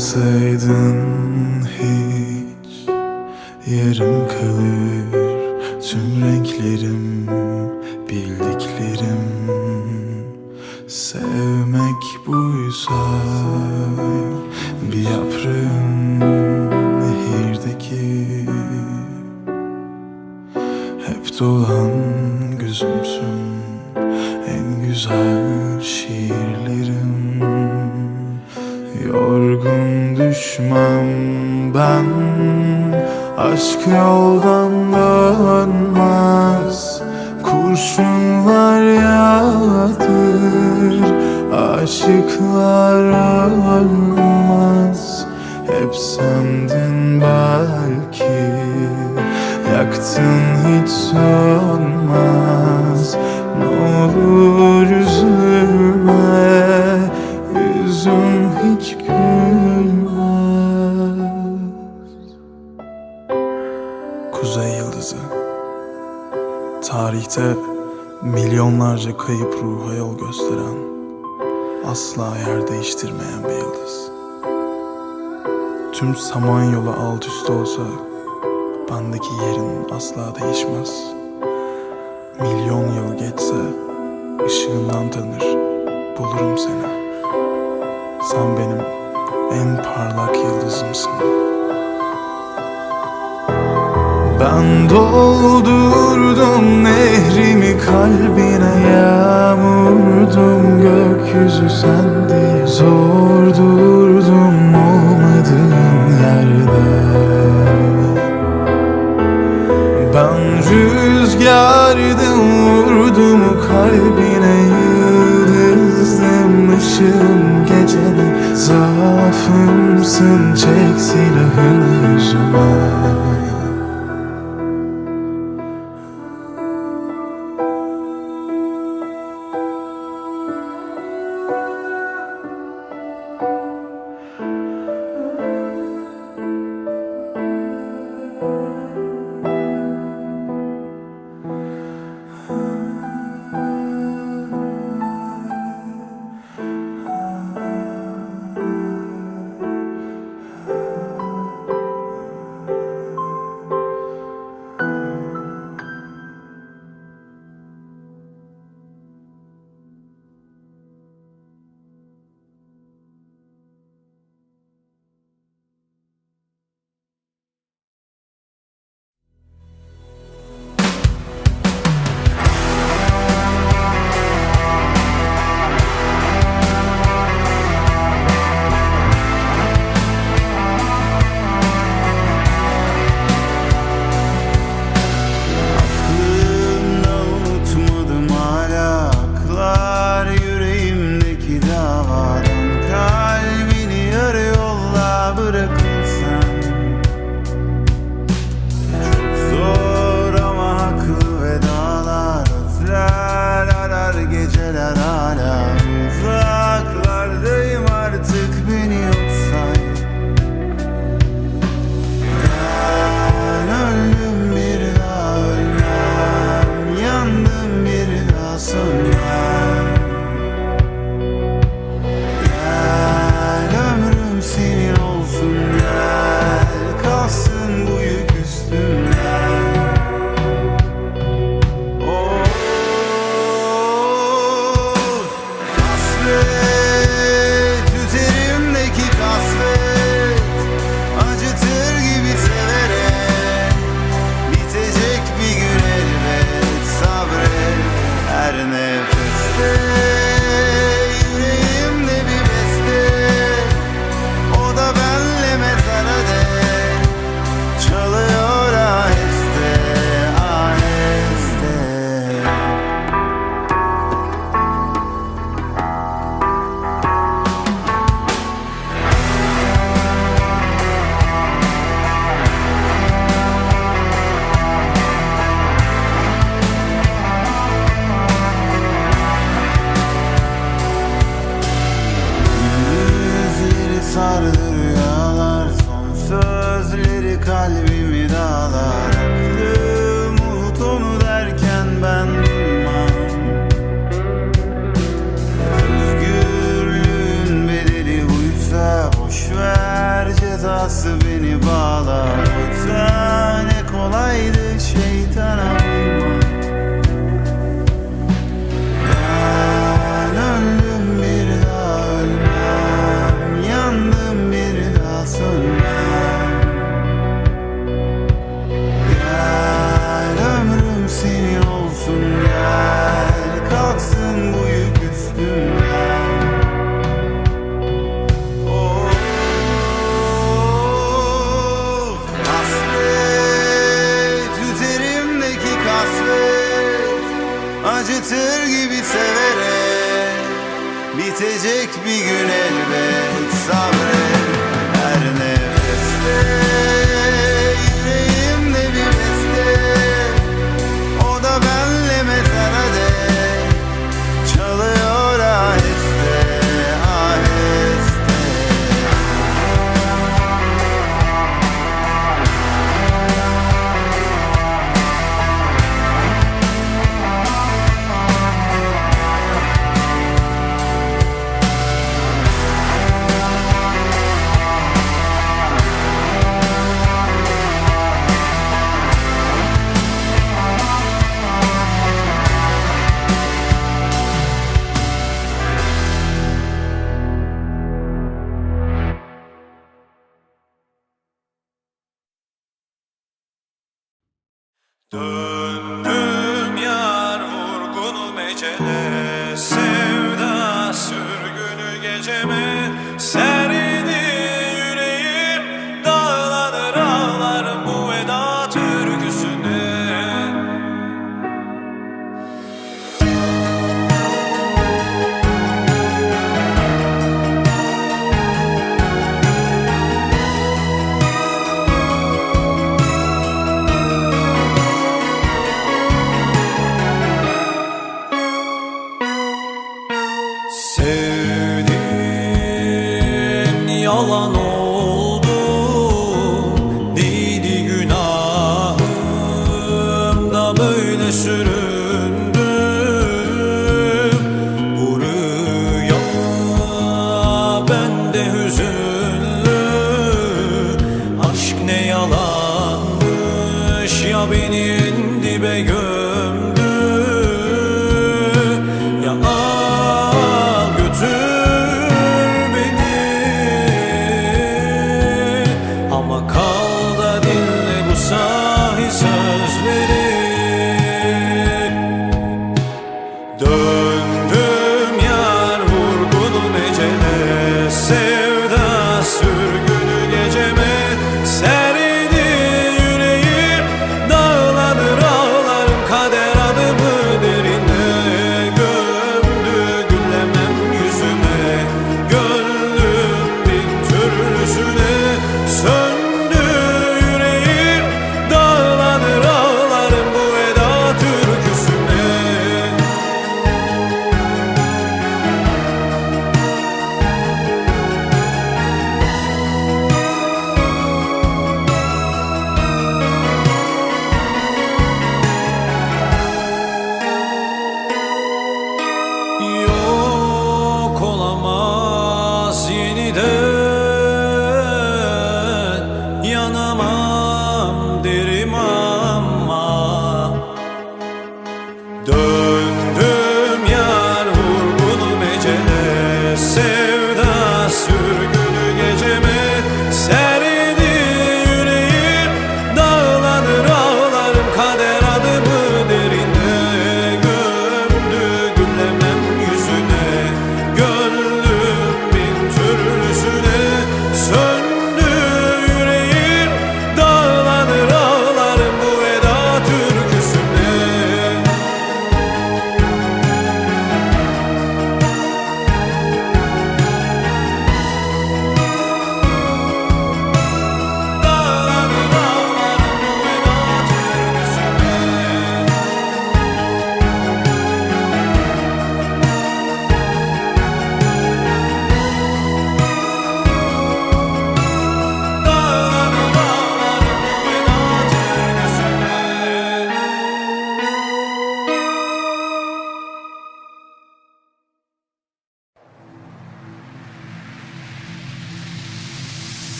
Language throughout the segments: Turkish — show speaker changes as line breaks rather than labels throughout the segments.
olmasaydın hiç yarım kalır tüm renklerim bildiklerim Kurşunlar yağdır Aşıklar ölmez. Hep sendin belki Yaktın hiç sönmez. Ne olur üzülme Tarihte milyonlarca kayıp ruha yol gösteren Asla yer değiştirmeyen bir yıldız. Tüm samanyolu alt üst olsa Bendeki yerin asla değişmez. Milyon yıl geçse ışığından tanır Bulurum seni. Sen benim en parlak yıldızımsın Ben doldurdum nehrimi kalbine Yağmurdum gökyüzü sen diye. Zor durdum olmadığın yerde. Ben rüzgardım vurdum kalbine yıldızdım ışığım gecede. Zaafımsın çek silahını yüzüme
good.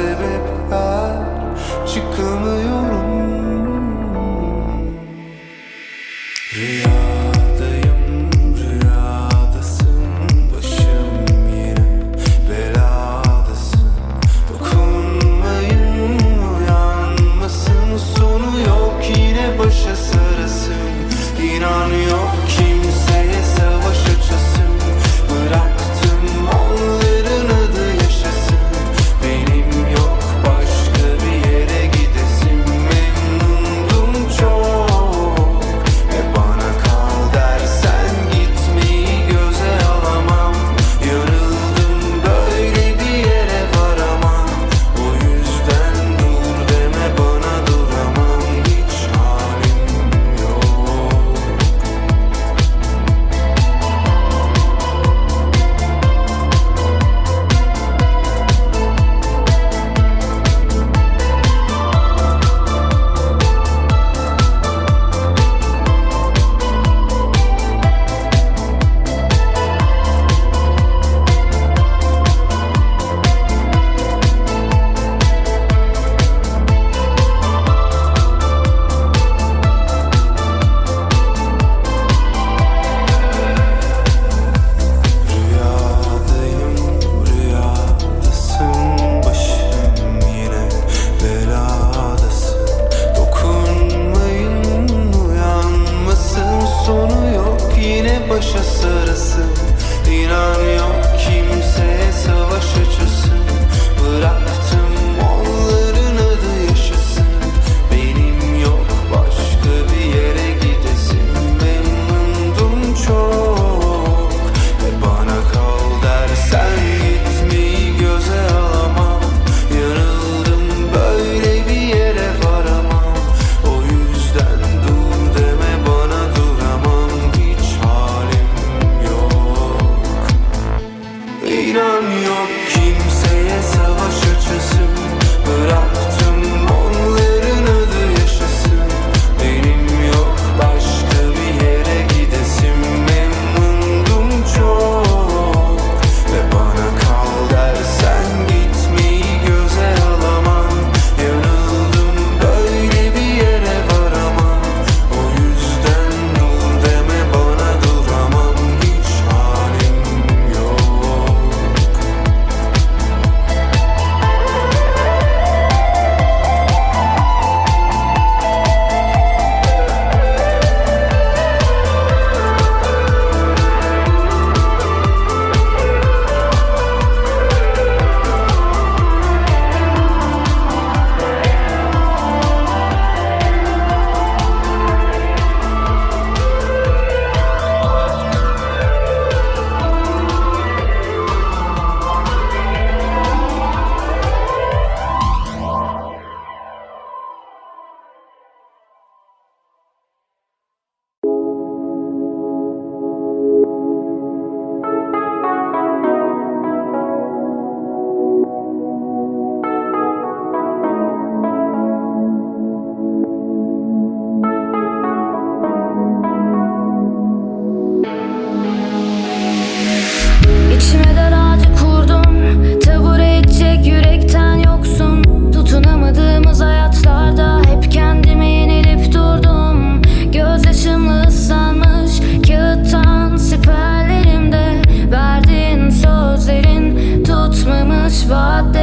living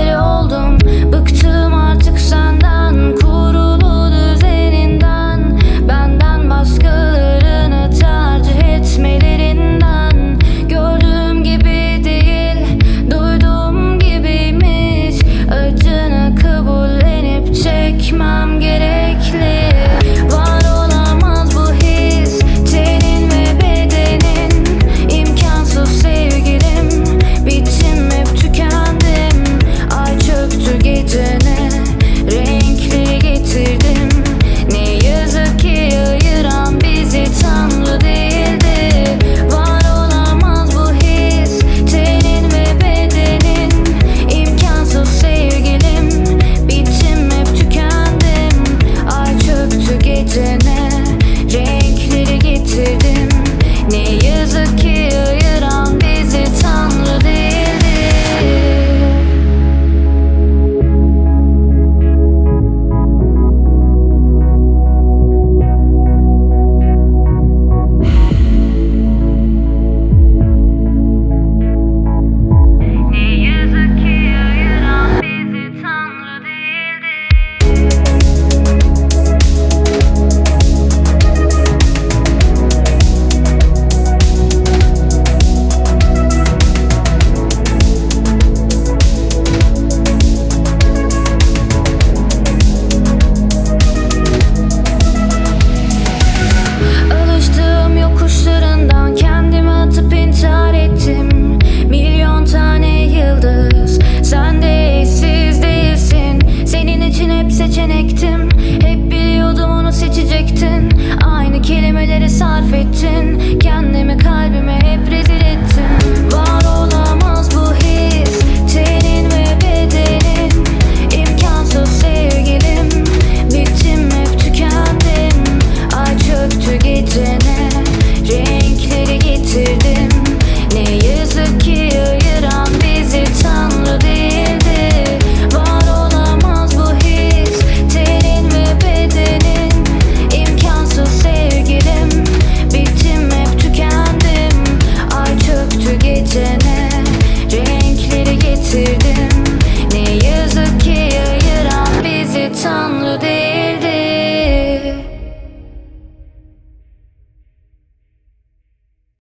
deli
ol